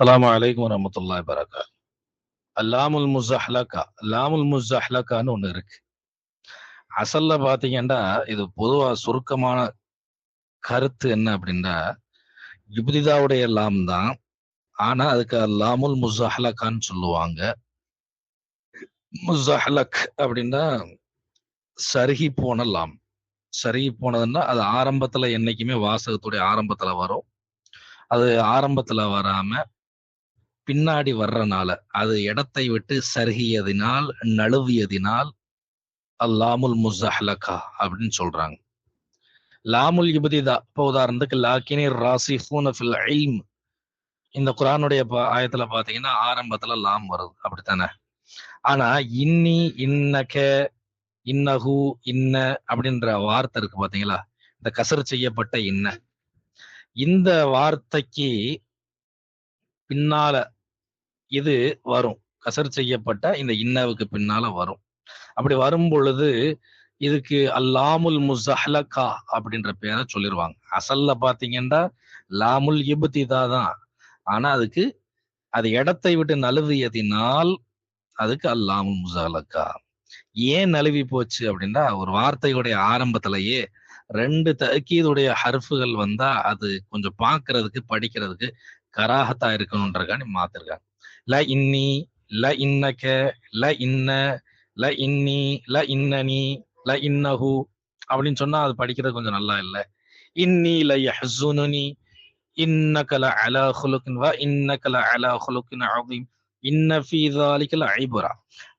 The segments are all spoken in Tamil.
அலாம் அலைக்கும் வரமத்துல்லா பரகா அல்லாமுல் முஸஹ்லகா லாமுல் முஸஹ்லகான்னு ஒண்ணு இருக்கு. அசல்ல பாத்தீங்கன்னா இது பொதுவா சுருக்கமான கருத்து என்ன அப்படின்னா இப்திதாவுடைய லாம் தான். ஆனா அதுக்கு அல்லாமுல் முஸஹ்லகான்னு சொல்லுவாங்க. முசஹ்லக் அப்படின்னா சருகி போன லாம். சருகி போனதுன்னா அது ஆரம்பத்துல என்னைக்குமே வாசகத்துடைய ஆரம்பத்துல வரும். அது ஆரம்பத்துல வராம பின்னாடி வர்றனால அது இடத்தை விட்டு சருகியதினால் நழுவியதினால் அல்லாமுல் முஸஹ்லகா அப்படின்னு சொல்றாங்க. லாமுல் இபதிதா இப்போ உதாரணத்துக்கு லாக்கினி ராசி ஃபில் இல்ம். இந்த குரானுடைய ஆயத்துல பாத்தீங்கன்னா ஆரம்பத்துல லாம் வருது. அப்படித்தானே? ஆனா இன்னி இன்னக இன்னஹு இன்ன அப்படின்ற வார்த்தை இருக்கு பாத்தீங்களா? இந்த கசர் செய்யப்பட்ட இன்ன. இந்த வார்த்தைக்கு பின்னால இது வரும். கசர் செய்யப்பட்ட இந்த இன்னவுக்கு பின்னால வரும். அப்படி வரும் பொழுது இதுக்கு அல்லாமுல் முஸஹ்லகா அப்படின்ற பேரை சொல்லிருவாங்க. அசல்ல பாத்தீங்கன்னா லாமுல் இபுத்திதா தான். ஆனா அதுக்கு அது இடத்தை விட்டு நழுவியதினால் அதுக்கு அல்லாமுல் முஸஹ்லகா. ஏன் நழுவி போச்சு அப்படின்னா ஒரு வார்த்தையுடைய ஆரம்பத்திலேயே ரெண்டு தக்கீதுடைய ஹர்ஃபுகள் வந்தா அது கொஞ்சம் பார்க்கறதுக்கு படிக்கிறதுக்கு கராகத்தா இருக்கணுன்றக்காண்டி மாத்திருக்காங்க. ல இன்னி ல இன்னக ல இன்ன ல இன்னி ல இன்னனி ல இன்னஹு அப்படின்னு சொன்னா அது படிக்கிறது கொஞ்சம் நல்லா இல்லை. இன்னி ல யஹ்ஸுனுனி இன்னக ல அலா ஹுலுக்கின் வ இன்னக ல அலா ஹுலுக்கின் அஸீம். இன்ன ஃபீ ஸாலிக ல ஐபுரா.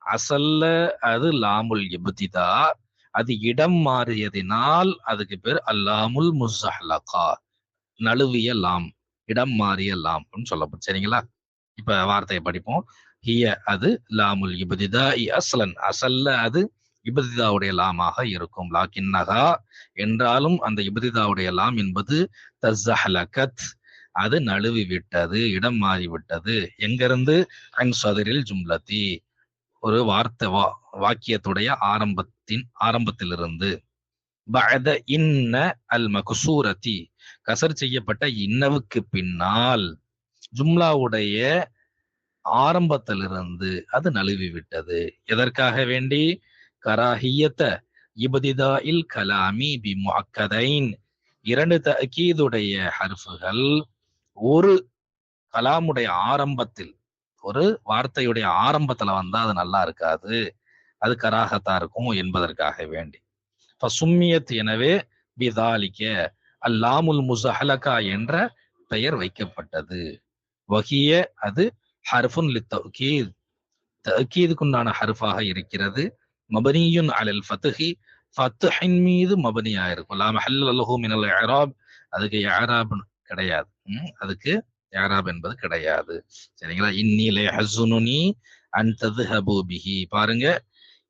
அசல்ல அது லாமுல் இப்திதா. அது இடம் மாறியதினால் அதுக்கு பேர் அல்லாமுல் முஸ்ஸஹ்லகா. நழுவிய லாம் இடம் மாறிய லாம் அப்படின்னு சொல்லப்படும். சரிங்களா? இப்ப வார்த்தையை படிப்போம். ஹிய அது லாமுல் இபதிதா இ அசலன் அசல்ல அது இபதிதாவுடைய லாமாக இருக்கும். லாக்கின்னகா என்றாலும் அந்த இபதிதாவுடைய லாம் என்பது தஸ்ஸஹ்லகத். அது நழுவி விட்டது இடம் மாறிவிட்டது. எங்கிருந்து? அன் சதரில் ஜும்லதி. ஒரு வார்த்தை வா வாக்கியத்துடைய ஆரம்பத்தின் ஆரம்பத்திலிருந்து. பஅத இன்ன அல் மகுசூரத்தி கசர் செய்யப்பட்ட இன்னவுக்கு பின்னால் ஜும்லாவுடைய ஆரம்பத்திலிருந்து அது நழுவி விட்டது. எதற்காக வேண்டி? கராஹியத்த இபதிதா இல் கலாமி பி முஹக்கதைன் இரண்டு தகீதுடைய ஹர்ஃபுகள். ஒரு கலாமுடைய ஆரம்பத்தில் ஒரு வார்த்தையுடைய ஆரம்பத்துல வந்தா அது நல்லா இருக்காது. அது கராகத்தா இருக்கும் என்பதற்காக வேண்டி. சும்மியத் எனவே பிதாலிக்க அல்லாமுல் முசஹலகா என்ற பெயர் வைக்கப்பட்டது. வகிய அது ஹர்ஃபுன் லி தௌகீத் தௌகீதுக்குண்டான ஹர்ஃபாக இருக்கிறது. மபனியுன் அலல் ஃபத்துஹி ஃபத்துஹின் மீது மபனியா இருக்கும் லா மஹல் அல்லஹு மினல் இராப் அதுக்கு யாராப் கிடையாது. அதுக்கு யாராப் என்பது கிடையாது. சரிங்களா? இன்னிலே ஹசுனுனி அன்தது ஹபூபிஹி பாருங்க.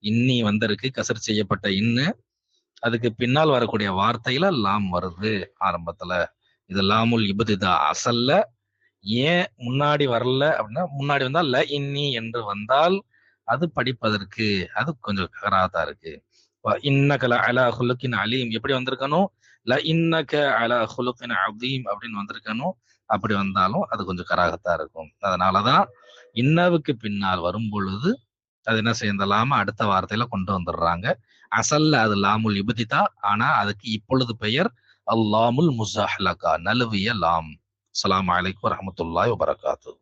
இன்னி வந்திருக்கு. கசர் செய்யப்பட்ட இன்னு. அதுக்கு பின்னால் வரக்கூடிய வார்த்தையில லாம் வருது ஆரம்பத்துல. இது லாமுல் இபதிதா. அசல்ல ஏன் முன்னாடி வரல அப்படின்னா முன்னாடி வந்தால் ல இன்னி என்று வந்தால் அது படிப்பதற்கு அது கொஞ்சம் கராதா இருக்கு. வ அலா ஹுலுக்கின் அலீம் எப்படி வந்திருக்கணும் ல இன்னக அலா ஹுலுக்கின் அதீம் அப்படின்னு வந்திருக்கணும் அப்படி வந்தாலும் அது கொஞ்சம் கராகத்தா இருக்கும். அதனாலதான் இன்னவுக்கு பின்னால் வரும் பொழுது அது என்ன செய்யலாம அடுத்த வார்த்தையில கொண்டு வந்துடுறாங்க. அசல்ல அது லாமுல் இபதிதா ஆனா அதுக்கு இப்பொழுது பெயர் அல்லாமுல் முசாஹ்லகா நலுவிய லாம். அஸ்ஸலாமு அலைக்கும் வரஹ்மத்துல்லாஹி வபரகாத்துஹு